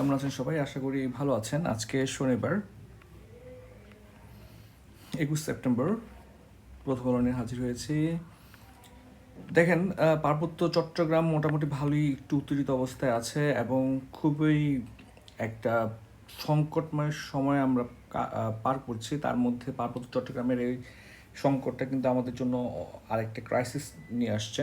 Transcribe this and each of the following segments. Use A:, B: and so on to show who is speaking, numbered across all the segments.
A: কেমন আছেন সবাই? আশা করি ভালো আছেন। আজকে শনিবার, একুশ সেপ্টেম্বর, প্রথম প্রথমে হাজির হয়েছি। দেখেন পার্বত্য চট্টগ্রাম মোটামুটি ভালোই একটু উত্তেজিত অবস্থায় আছে এবং খুবই একটা সংকটময় সময় আমরা পার করছি। তার মধ্যে পার্বত্য চট্টগ্রামের এই সংকটটা কিন্তু আমাদের জন্য আরেকটা ক্রাইসিস নিয়ে আসছে।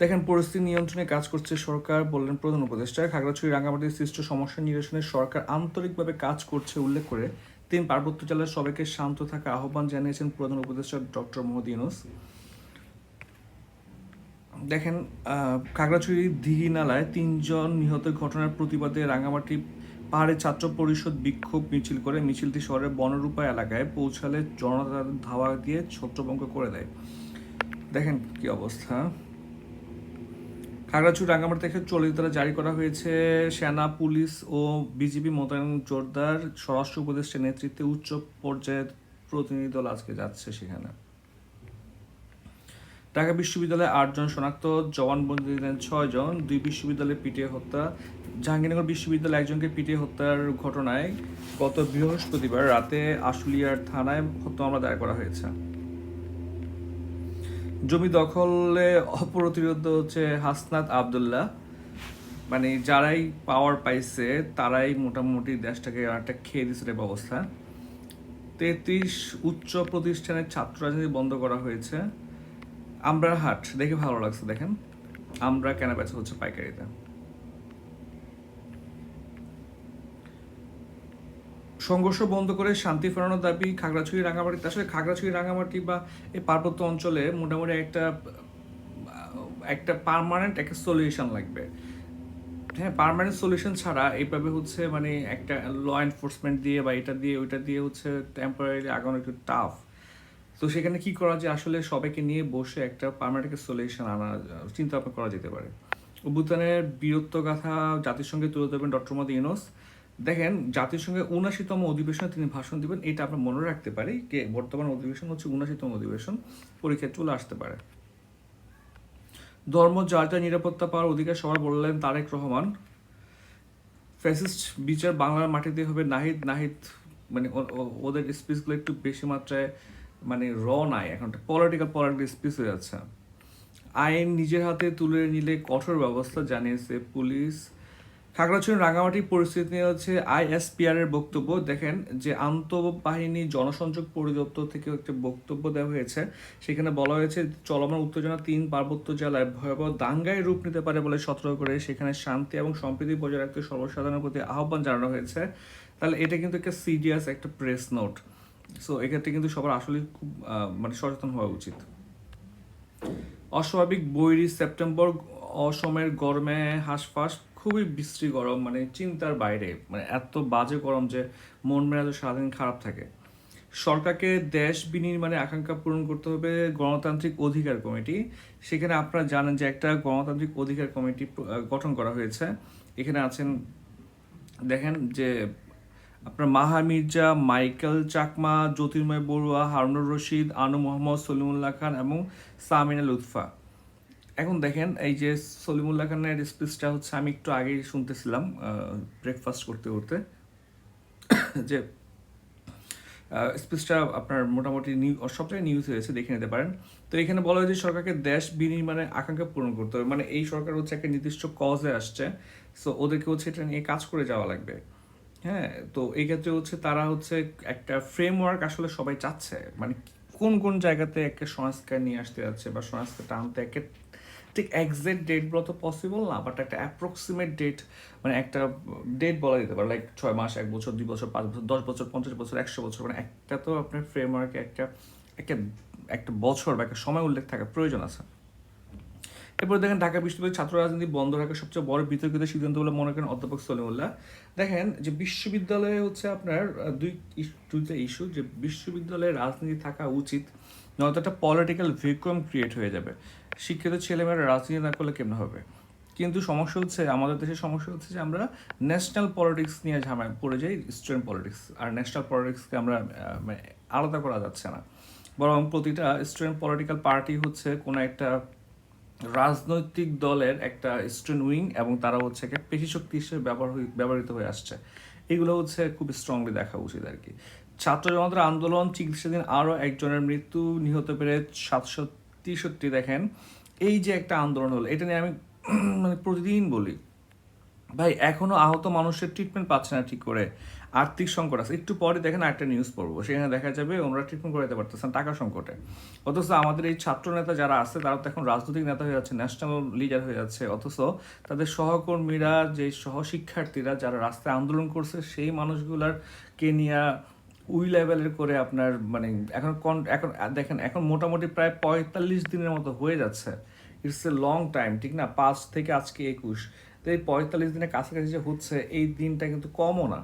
A: দেখেন, পরিস্থিতি নিয়ন্ত্রণে কাজ করছে সরকার, বললেন প্রধান উপদেষ্টা। খাগড়াছড়ি রাঙ্গামাটির সৃষ্ট সমস্যা নিরসনে সরকার আন্তরিকভাবে কাজ করছে উল্লেখ করে তিনি পার্বত্য জেলার সবাইকে শান্ত থাকা আহ্বান জানিয়েছেন প্রধান উপদেষ্টা ডক্টর মোহাম্মদ ইউনুস। দেখেন খাগড়াছড়ির দিঘি নালায় তিনজন নিহতের ঘটনার প্রতিবাদে রাঙ্গামাটি পাহাড়ে ছাত্র পরিষদ বিক্ষোভ মিছিল করে মিছিলটি শহরের বনরূপা এলাকায় পৌঁছালে জনতা ধাওয়া দিয়ে ছত্রভঙ্গ করে দেয়। দেখেন কি অবস্থা। খাগড়াছড়ি রাঙ্গামাটি থেকে চল্লিশ দ্বারা জারি করা হয়েছে সেনা, পুলিশ ও বিজিবি মোতায়েন জোরদার স্বরাষ্ট্র উপদেষ্টার নেতৃত্বে উচ্চ পর্যায়ের প্রতিনিধি দল আজকে যাচ্ছে সেখানে। ঢাকা বিশ্ববিদ্যালয়ে আটজন শনাক্ত, জবানবন্দি দিলেন ছয় জন। দুই বিশ্ববিদ্যালয়ে পিটিয়ে হত্যা। জাহাঙ্গীরনগর বিশ্ববিদ্যালয়ে একজনকে পিটিয়ে হত্যার ঘটনায় গত বৃহস্পতিবার রাতে আশুলিয়ার থানায় হত্যা মামলা দায়ের করা হয়েছে। জমি দখলে অপ্রতিরোধ হচ্ছে হাসনাত আবদুল্লাহ। মানে যারাই পাওয়ার পাইছে, তারাই মোটামুটি দেশটাকে একটা খেয়ে দিচ্ছে রে ব্যবস্থা। তেত্রিশ উচ্চ প্রতিষ্ঠানের ছাত্র রাজনীতি বন্ধ করা হয়েছে। আমরা হাট, দেখে ভালো লাগছে, দেখেন। আমরা কেনা বেচা হচ্ছে পাইকারিতে। সংঘর্ষ বন্ধ করে শান্তি ফেরানোর দাবি খাগড়াছড়ি রাঙামাটিতে আসলে খাগড়াছড়ি রাঙামাটি বা এই পার্বত্য অঞ্চলে মোটামুটি একটা একটা পার্মানেন্ট একটা সলিউশন লাগবে। হ্যাঁ পার্মানেন্ট সলিউশন ছাড়া এইভাবে হচ্ছে মানে একটা ল এনফোর্সমেন্ট দিয়ে বা এটা দিয়ে, ওইটা দিয়ে হচ্ছে টেম্পোরারি আগানো একটু টাফ তো সেখানে কি করা যায়? আসলে সবাইকে নিয়ে বসে একটা পার্মানেন্ট একটা সলিউশন আনা, চিন্তা ভাবনা করা যেতে পারে। অভ্যুত্থানের বীরত্ব গাথা জাতিসংঘে তুলে ধরবেন ডক্টর মোহাম্মদ ইউনুস। দেখেন, জাতিসংঘে উনাশিতম অধিবেশনে তিনি ভাষণ দিবেন, এটা আমরা মনে রাখতে পারি যে বর্তমান অধিবেশন হচ্ছে উনাশিতম অধিবেশন, পরীক্ষায় চলে আসতে পারে। ধর্ম যার নিরাপত্তা পাওয়ার অধিকার সবার বললেন তারেক রহমান। ফ্যাসিস্ট বিচার বাংলার মাটিতে হবে নাহিদ নাহিদ মানে ওদের স্পিচগুলো একটু বেশি মাত্রায় মানে র নাই, এখন পলিটিক্যাল পলিটিক্যাল স্পিচ হয়ে যাচ্ছে। আইন নিজের হাতে তুলে নিলে কঠোর ব্যবস্থা জানিয়েছে পুলিশ। খাগড়াছড়ি রাঙামাটির পরিস্থিতি নিয়ে হচ্ছে আইএসপিআর এর বক্তব্য। দেখেন যে আন্তঃবাহিনী জনসংযোগ পরিদপ্তর থেকে একটি বক্তব্য দেওয়া হয়েছে। সেখানে বলা হয়েছে, চলমান উত্তেজনা তিন পার্বত্য জেলায় ভয়াবহ দাঙ্গায় রূপ নিতে পারে বলে সতর্ক করে সেখানে শান্তি এবং সম্প্রীতি বজায় রাখতে সর্বসাধারণের প্রতি আহ্বান জানানো হয়েছে। তাহলে এটা কিন্তু একটা সিরিয়াস একটা প্রেস নোট। সো এক্ষেত্রে কিন্তু সবার আসলে খুব মানে সচেতন হওয়া উচিত। অস্বাভাবিক বৈরী সেপ্টেম্বর, অসমের গরমে হাঁসফাঁস খুবই বিশ্রী গরম মানে চিন্তার বাইরে মানে এত বাজে গরম যে মন মেজাজ সারাদিন খারাপ থাকে। সরকারকে দেশ বিনির্মাণে আকাঙ্ক্ষা পূরণ করতে হবে গণতান্ত্রিক অধিকার কমিটি। সেখানে আপনারা জানেন যে একটা গণতান্ত্রিক অধিকার কমিটি গঠন করা হয়েছে। এখানে আছেন, দেখেন যে আপনার মাহা মির্জা, মাইকেল চাকমা, জ্যোতির্ময় বড়ুয়া, হারুনুর রশিদ, আনু মোহাম্মদ, সলিমুল্লাহ খান এবং সামিনা লুৎফা। এখন দেখেন, এই যে সলিমুল্লাহ খানের স্পিচটা হচ্ছে আমি একটু আগেই শুনতেছিলাম ব্রেকফাস্ট করতে করতে। যে স্পিচটা আপনার মোটামুটি নিউ সব জায়গায় নিউজ হয়েছে, দেখে নিতে পারেন। তো এখানে বলা হয়েছে সরকারকে দেশ বিনির্মাণের আকাঙ্ক্ষা পূরণ করতে হবে। মানে এই সরকার হচ্ছে একটা নির্দিষ্ট কজে আসছে সো ওদেরকে হচ্ছে এটা নিয়ে কাজ করে যাওয়া লাগবে। হ্যাঁ তো এই ক্ষেত্রে হচ্ছে তারা হচ্ছে একটা ফ্রেমওয়ার্ক আসলে সবাই চাচ্ছে। মানে কোন কোন জায়গাতে একটা সংস্কার নিয়ে আসতে যাচ্ছে বা সংস্কারটা আনতে একটা ঠিক এক্সাক্ট ডেট বলা তো পসিবল না বাট একটা অ্যাপ্রক্সিমেট ডেট মানে একটা ডেট বলা যেতে পারে লাইক ছয় মাস, এক বছর, দুই বছর, পাঁচ বছর, দশ বছর, পঞ্চাশ বছর, একশো বছর মানে একটা তো আপনার ফ্রেমওয়ার্কে একটা একটা একটা বছর বা একটা সময় উল্লেখ থাকা প্রয়োজন আছে। এরপর দেখেন, ঢাকা বিশ্ববিদ্যালয়ের ছাত্র রাজনীতি বন্ধ রাখার সবচেয়ে বড় বিতর্কিত সিদ্ধান্ত বলে মনে করেন অধ্যাপক সলিমুল্লাহ। দেখেন যে বিশ্ববিদ্যালয়ে হচ্ছে আপনার দুই দুইটা ইস্যু যে বিশ্ববিদ্যালয়ে রাজনীতি থাকা উচিত, নয়তো একটা পলিটিক্যাল ভ্যাকুয়াম ক্রিয়েট হয়ে যাবে। শিক্ষিত ছেলেমেয়েরা রাজনীতি না করলে কেমন হবে? কিন্তু সমস্যা হচ্ছে, আমাদের দেশের সমস্যা হচ্ছে যে আমরা ন্যাশনাল পলিটিক্স নিয়ে ঝামেলা পড়ে যাই স্টুডেন্ট পলিটিক্স আর ন্যাশনাল পলিটিক্সকে আমরা মানে আলাদা করা যাচ্ছে না। বরং প্রতিটা স্টুডেন্ট পলিটিক্যাল পার্টি হচ্ছে কোনো একটা রাজনৈতিক দলের একটা স্টুডেন্ট উইং এবং তারা হচ্ছে একটা পেশি শক্তি হিসেবে ব্যবহৃত হয়ে আসছে। এগুলো হচ্ছে খুব স্ট্রংলি দেখা উচিত আর কি। ছাত্র জনতার আন্দোলন, চিকিৎসাধীন আরও একজনের মৃত্যু নিহত পেরে সাতশো তেষট্টি দেখেন, এই যে একটা আন্দোলন হলো, এটা নিয়ে আমি মানে প্রতিদিন বলি, ভাই এখনও আহত মানুষের ট্রিটমেন্ট পাচ্ছে না ঠিক করে, আর্থিক সংকট আছে। একটু পরে দেখেন একটা নিউজ পড়ব, সেখানে দেখা যাবে ওনারা ট্রিটমেন্ট করাতে পারতেছেন টাকা সংকটে। অথচ আমাদের এই ছাত্র নেতা যারা আছে, তারা তো এখন রাজনৈতিক নেতা হয়ে যাচ্ছে ন্যাশনাল লিডার হয়ে যাচ্ছে, অথচ তাদের সহকর্মীরা, যে সহ শিক্ষার্থীরা যারা রাস্তায় আন্দোলন করছে, সেই মানুষগুলার কে নিয়ে উই লেভেলের করে আপনার মানে এখন কন- এখন, দেখেন, এখন মোটামুটি প্রায় পঁয়তাল্লিশ দিনের মতো হয়ে যাচ্ছে। ইটস এ লং টাইম ঠিক না? পাঁচ থেকে আজকে একুশ। তো এই পঁয়তাল্লিশ দিনের কাছাকাছি যে হচ্ছে, এই দিনটা কিন্তু কমও না।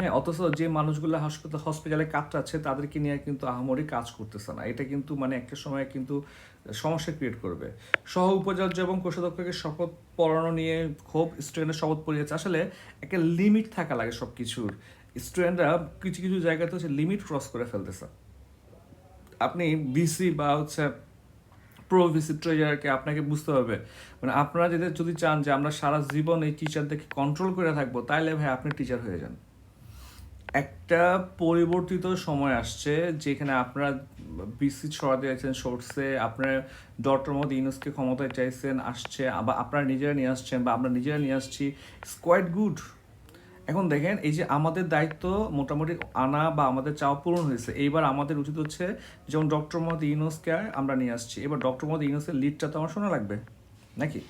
A: হ্যাঁ অথচ যে মানুষগুলো হাসপাতাল হসপিটালে কাটাচ্ছে, তাদেরকে নিয়ে কিন্তু আহামরি কাজ করতেছে না। এটা কিন্তু মানে একটা সময় কিন্তু সমস্যা ক্রিয়েট করবে। সহ উপাচার্য এবং কোষাধ্যক্ষকে শপথ পড়ানো নিয়ে খুব স্টুডেন্টের শপথ পড়িয়েছে। আসলে একটা লিমিট থাকা লাগে সব কিছুর স্টুডেন্টরা কিছু কিছু জায়গাতে হচ্ছে লিমিট ক্রস করে ফেলতেছে। আপনি বিসি বা হচ্ছে প্রো ভিসি ট্রেজারকে আপনাকে বুঝতে হবে। মানে আপনারা যদি যদি চান যে আমরা সারা জীবন এই টিচারদেরকে কন্ট্রোল করে থাকব, তাইলে ভাই আপনি টিচার হয়ে যান। একটা পরিবর্তিত সময় আসছে যেখানে আপনারা বিসি ছড়াতে চাইছেন সোর্সে আপনার ডক্টর মোহাম্মদ ইউনুসকে ক্ষমতায় চাইছেন, আসছে, আবার আপনারা নিজেরা নিয়ে আসছেন বা আমরা নিজেরা নিয়ে আসছি ইটস কোয়াইট গুড এখন দেখেন, এই যে আমাদের দায়িত্ব মোটামুটি আনা বা আমাদের চাওয়া পূরণ হয়েছে, এইবার আমাদের উচিত হচ্ছে যেমন ডক্টর মোহাম্মদ ইউনুসকে আমরা নিয়ে আসছি। এবার ডক্টর মোহাম্মদ ইউনুসের লিডটা তো আমার শোনা লাগবে, নাকি?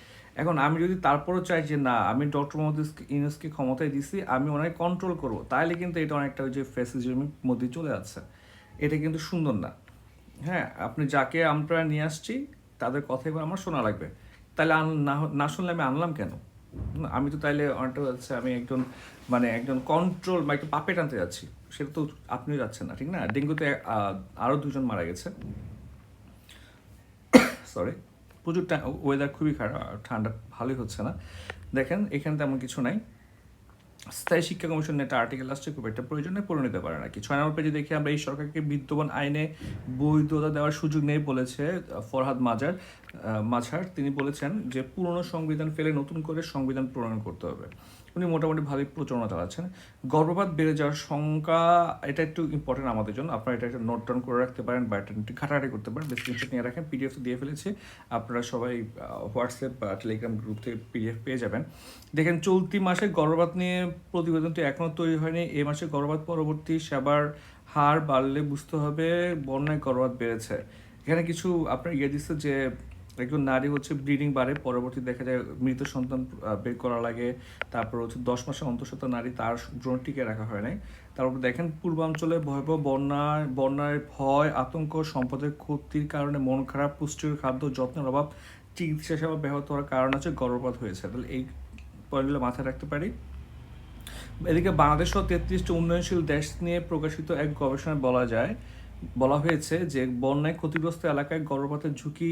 A: এখন আমি যদি তারপরও চাই যে না, আমি ডক্টর মোহাম্মদ ইউনুসকে ক্ষমতায় দিছি, আমি ওনাকে কন্ট্রোল করব, তাহলে কিন্তু এটা অনেকটা ওই যে ফেসিজমের মধ্যে চলে যাচ্ছে। এটা কিন্তু সুন্দর না। হ্যাঁ আপনি যাকে আমরা নিয়ে আসছি, তাদের কথা এবার আমার শোনা লাগবে। তাহলে না শুনলে আমি আনলাম কেন? আমি তো তাইলে অনেকটা হচ্ছে আমি একজন মানে একজন কন্ট্রোল বা একটু পাপে টানতে যাচ্ছি। সেটা তো আপনিও যাচ্ছেন না, ঠিক না? ডেঙ্গুতে আরও আরও দুজন মারা গেছে। সরি প্রচুর ওয়েদার খুবই খারাপ, ঠান্ডা ভালোই হচ্ছে না। দেখেন, এখানে তেমন কিছু নাই। স্থায়ী শিক্ষা কমিশন একটা আর্টিকেল আসছে, খুব একটা প্রয়োজনে পড়ে নিতে পারে না। কি ছয় নম্বর পেজে দেখি আমরা, এই সরকারকে বিদ্যমান আইনে বৈধতা দেওয়ার সুযোগ নেই বলেছে ফরহাদ মাজার মাঝার তিনি বলেছেন যে, পুরনো সংবিধান ফেলে নতুন করে সংবিধান প্রণয়ন করতে হবে। উনি মোটামুটি ভালোই প্রচারণা চালাচ্ছেন। গর্ভপাত বেড়ে যাওয়ার শঙ্কা এটা একটু ইম্পর্টেন্ট আমাদের জন্য। আপনারা এটা একটা নোট ডাউন করে রাখতে পারেন বা এটা একটু ঘাটাঘাটি করতে পারেন। স্ক্রিনশট নিয়ে রাখেন পিডিএফ দিয়ে ফেলেছি। আপনারা সবাই হোয়াটসঅ্যাপ বা টেলিগ্রাম গ্রুপ থেকে পিডিএফ পেয়ে যাবেন। দেখেন, চলতি মাসে গর্ভপাত নিয়ে প্রতিবেদনটি এখনও তৈরি হয়নি। এ মাসে গর্ভপাত পরবর্তী সেবার হার বাড়লে বুঝতে হবে, বন্যায় গর্ভপাত বেড়েছে। এখানে কিছু আপনার ইয়ে দিচ্ছে যে একজন নারী হচ্ছে ব্লিডিং বাড়ে, পরবর্তী দেখা যায় মৃত সন্তান বের করা লাগে, তারপর হচ্ছে দশ মাসে অন্তঃসত্ত্বা নারী তার ভ্রূণ টিকে রাখা হয় নাই। তারপর দেখেন পূর্বাঞ্চলে ভয়াবহ বন্যায় বন্যার ভয়, আতঙ্ক, সম্পদের ক্ষতির কারণে মন খারাপ পুষ্টির খাদ্য, যত্নের অভাব, চিকিৎসা সেবা ব্যাহত হওয়ার কারণ আছে গর্ভপাত হয়েছে। তাহলে এই পয়েন্টগুলো মাথায় রাখতে পারি। এদিকে বাংলাদেশ সহ তেত্রিশটি উন্নয়নশীল দেশ নিয়ে প্রকাশিত এক গবেষণায় বলা যায়, বলা হয়েছে যে বন্যায় ক্ষতিগ্রস্ত এলাকায় গর্ভপাতের ঝুঁকি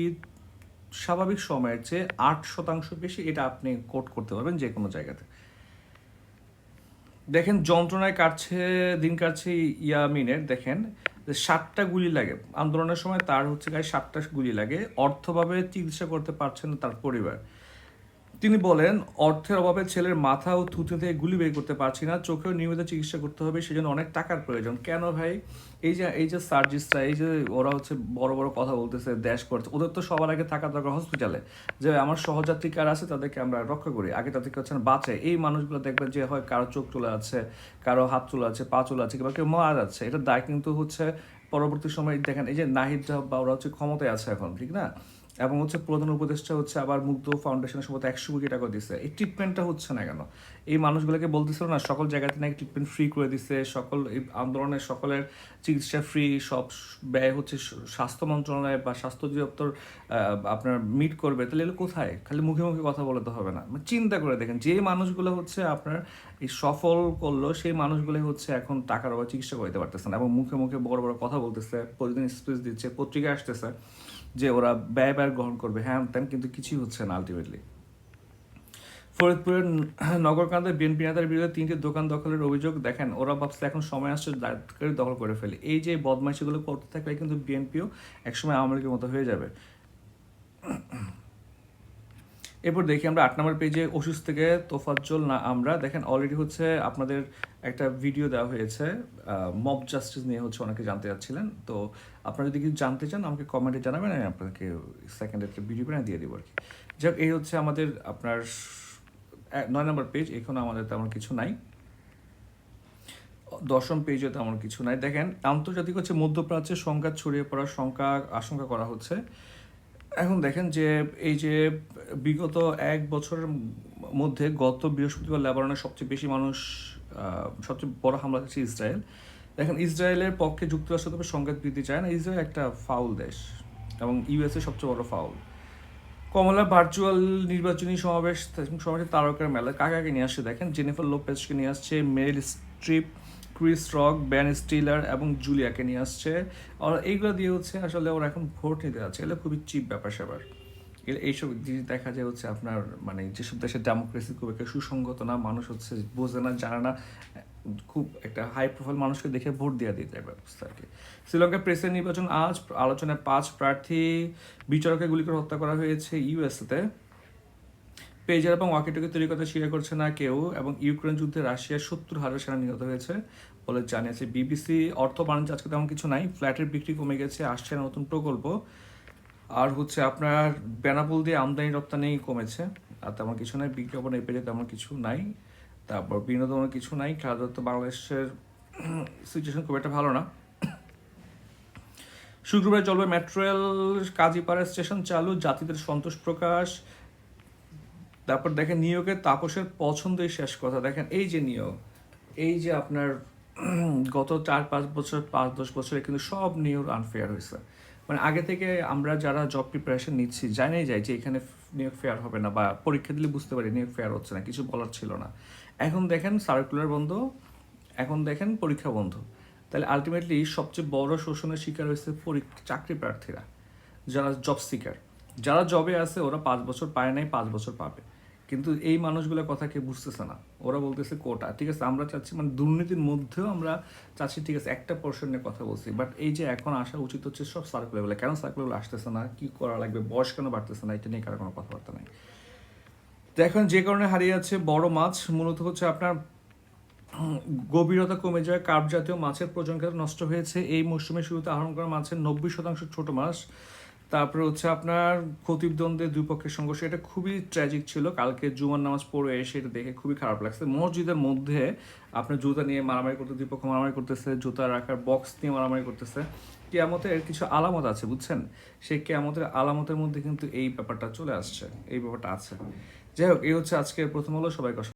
A: স্বাভাবিক সময়ের চেয়ে আট শতাংশ বেশি এটা আপনি কোট করতে পারবেন যে কোনো জায়গাতে। দেখেন, যন্ত্রণায় কাটছে, দিন কাটছে ইয়ামিনের, দেখেন, যে সাতটা গুলি লাগে। আন্দোলনের সময় তার হচ্ছে গায়ে সাতটা গুলি লাগে। অর্থভাবে চিকিৎসা করতে পারছে না তার পরিবার। তিনি বলেন, অর্থের অভাবে ছেলের মাথা ও থুতনি থেকে গুলি বের করতে পারছি না, চোখেও নিয়মিত চিকিৎসা করতে হবে, সেজন্য অনেক টাকার প্রয়োজন। কেন ভাই? এই যে এই যে সার্জিসটা এই যে ওরা হচ্ছে বড় বড় কথা বলতেছে, দেশ করছে, ওদের তো সবার আগে থাকা দরকার হসপিটালে যে আমার সহযাত্রী কার আছে, তাদেরকে আমরা রক্ষা করি। আগে তাদেরকে হচ্ছে না বাঁচাই। এই মানুষগুলো দেখবেন যে, হয় কারও চোখ চলে আছে, কারও হাত চলে আছে, পা চলে আছে, কিংবা কেউ মারা যাচ্ছে। এটা দায় কিন্তু হচ্ছে পরবর্তী সময়, দেখেন, এই যে নাহিদ বা ওরা হচ্ছে ক্ষমতায় আছে এখন, ঠিক না? এবং হচ্ছে প্রধান উপদেষ্টা হচ্ছে আবার মুগ্ধ ফাউন্ডেশনের সম্ভবত একশো কোটি টাকা দিচ্ছে এই ট্রিটমেন্টটা হচ্ছে না কেন? এই মানুষগুলোকে বলতেছিল না, সকল জায়গাতে নাকি ট্রিটমেন্ট ফ্রি করে দিচ্ছে সকল এই আন্দোলনের সকলের চিকিৎসা ফ্রি সব ব্যয় হচ্ছে স্বাস্থ্য মন্ত্রণালয় বা স্বাস্থ্য অধিদপ্তর আপনার মিট করবে। তাহলে এগুলো কোথায়? খালি মুখে মুখে কথা বলে তো হবে না। মানে চিন্তা করে দেখেন, যে মানুষগুলো হচ্ছে আপনার এই সফল করল, সেই মানুষগুলো হচ্ছে এখন টাকার অভাবে চিকিৎসা করতে পারতেছে না এবং মুখে মুখে বড় বড় কথা বলতেছে, প্রতিদিন স্পিচ দিচ্ছে, পত্রিকা আসতেছে। যে ওরা ব্যয় ব্যয় গ্রহণ করবে হ্যাঁ তেন কিন্তু কিছুই হচ্ছে না আলটিমেটলি ফরিদপুরের নগরকান্দে বিএনপি নেতার বিরুদ্ধে তিনটি দোকান দখলের অভিযোগ দেখেন। ওরা ভাবছে এখন সময় আসছে দায়িত্বকারী দখল করে ফেলে। এই যে বদমাইশিগুলো করতে থাকলে কিন্তু বিএনপিও একসময় আওয়ামী লীগের মতো হয়ে যাবে। এরপর দেখি আমরা আট নম্বর পেজে অসুস্থ থেকে তোফাজ্জল না আমরা। দেখেন অলরেডি হচ্ছে আপনাদের একটা ভিডিও দেওয়া হয়েছে মব জাস্টিস নিয়ে হচ্ছে অনেকে জানতে চাচ্ছিলেন। তো আপনারা যদি কিছু জানতে চান, আমাকে কমেন্টে জানাবেন, আমি আপনাকে সেকেন্ড একটা ভিডিও বানিয়ে দিয়ে দিব আর কি। যাক, এই হচ্ছে আমাদের আপনার নয় নম্বর পেজ এখানে আমাদের তেমন কিছু নাই। দশম পেজে তেমন কিছু নাই। দেখেন, আন্তর্জাতিক হচ্ছে মধ্যপ্রাচ্যে সংঘাত ছড়িয়ে পড়ার শঙ্কা, আশঙ্কা করা হচ্ছে। এখন দেখেন যে এই যে বিগত এক বছরের মধ্যে গত বৃহস্পতিবার লেবাননের সবচেয়ে বেশি মানুষ সবচেয়ে বড় হামলা হচ্ছে ইসরায়েল। দেখেন ইসরায়েলের পক্ষে যুক্তরাষ্ট্র তবে সংঘাত বৃদ্ধি চায় না, ইসরায়েল একটা ফাউল দেশ এবং ইউএসএ সবচেয়ে বড় ফাউল। কমলা ভার্চুয়াল নির্বাচনী সমাবেশ সমাবেশে তারকার মেলা কাকাকে নিয়ে আসছে দেখেন? জেনিফার লোপেজকে নিয়ে আসছে Meryl Streep Chris Rock, Ben Stiller এবং জুলিয়াকে নিয়ে আসছে। আর এইগুলো দিয়ে হচ্ছে আসলে ওরা এখন ভোট নিতে যাচ্ছে। এগুলো খুবই চিপ ব্যাপার স্যাপার। এইসব জিনিস দেখা যায় হচ্ছে আপনার মানে যেসব দেশের ডেমোক্রেসি খুব একটা সুসংগত না, মানুষ হচ্ছে বোঝে না, জানে না, খুব একটা হাই প্রোফাইল মানুষকে দেখে ভোট দেওয়া দিয়ে দিতে ব্যবস্থা আর কি। শ্রীলঙ্কার প্রেসিডেন্ট নির্বাচন আজ, আলোচনায় পাঁচ প্রার্থী বিচারকে গুলি করে হত্যা করা হয়েছে ইউএসএতে পেজার এবং ওয়াকিটকে তৈরি কথা স্বীকার করছে না কেউ এবং ইউক্রেন যুদ্ধে রাশিয়ার সত্তর হাজার সেনা নিহত হয়েছে বলে জানিয়েছে বিবিসি। অর্থ বাণিজ্য আজকে তেমন কিছু নাই, ফ্ল্যাটের বিক্রি কমে গেছে, আসছে নতুন প্রকল্প। আর হচ্ছে আপনার বেনাপুল দিয়ে আমদানি রপ্তানি কমেছে, আর তেমন কিছু নাই, বিজ্ঞাপন এই পেজে তেমন কিছু নাই, তারপর বিনোদনের কিছু নাই, খেলাধুলা তো বাংলাদেশের সিচুয়েশন খুব একটা ভালো না। শুক্রবার চলবে মেট্রো রেল, কাজীপাড়া স্টেশন চালু জাতিদের সন্তোষ প্রকাশ তারপর দেখেন নিয়োগের তাপসের পছন্দই শেষ কথা। দেখেন এই যে নিয়োগ, এই যে আপনার গত চার, পাঁচ বছর, পাঁচ, দশ বছরে কিন্তু সব নিয়োগ আনফেয়ার হয়েছে। মানে আগে থেকে আমরা যারা জব প্রিপারেশন নিচ্ছি, জানাই যাই যে এখানে নিয়োগ ফেয়ার হবে না বা পরীক্ষা দিলে বুঝতে পারি নিয়োগ ফেয়ার হচ্ছে না, কিছু বলার ছিল না। এখন দেখেন সার্কুলার বন্ধ, এখন দেখেন পরীক্ষা বন্ধ। তাহলে আলটিমেটলি সবচেয়ে বড় শোষণের শিকার হয়েছে চাকরি প্রার্থীরা, যারা জব সিকার যারা জবে আছে, ওরা পাঁচ বছর পায় নাই, পাঁচ বছর পাবে। কিন্তু এই মানুষগুলোর কথা কেউ বুঝতেছে না। ওরা বলতেছে কোটা। ঠিক আছে, আমরা চাচ্ছি মানে দুর্নীতির মধ্যেও আমরা চাচ্ছি, ঠিক আছে, একটা পোর্শন নিয়ে কথা বলছি। বাট এই যে এখন আসা উচিত হচ্ছে সব সার্কুলার বলে। কেন সার্কুলার আসতেছে না? কি করা লাগবে? বয়স কেন বাড়তেছে না? এটা নিয়ে কারও কোনো কথাবার্তা নাই। তো এখন যে কারণে হারিয়ে যাচ্ছে বড় মাছ, মূলত হচ্ছে আপনার গভীরতা কমে যায়। কার্প জাতীয় মাছের প্রজনক্ষেত্র নষ্ট হয়েছে। এই মৌসুমে শুরুতে আহরণ করা মাছের নব্বই শতাংশ ছোট মাছ। তারপরে হচ্ছে আপনার খতিবদ্বন্দ্বে দুই পক্ষের সংঘর্ষ, এটা খুবই ট্র্যাজিক ছিল। কালকে জুমার নামাজ পড়ে এসে এটা দেখে খুবই খারাপ লাগছে। মসজিদের মধ্যে আপনার জুতা নিয়ে মারামারি করতে, দুই পক্ষ মারামারি করতেছে, জুতা রাখার বক্স নিয়ে মারামারি করতেছে। কেয়ামতের এর কিছু আলামত আছে, বুঝছেন? সেই কেয়ামতের আলামতের মধ্যে কিন্তু এই ব্যাপারটা চলে আসছে, এই ব্যাপারটা আছে। যাই হোক, এই হচ্ছে আজকের প্রথম হলো সবাই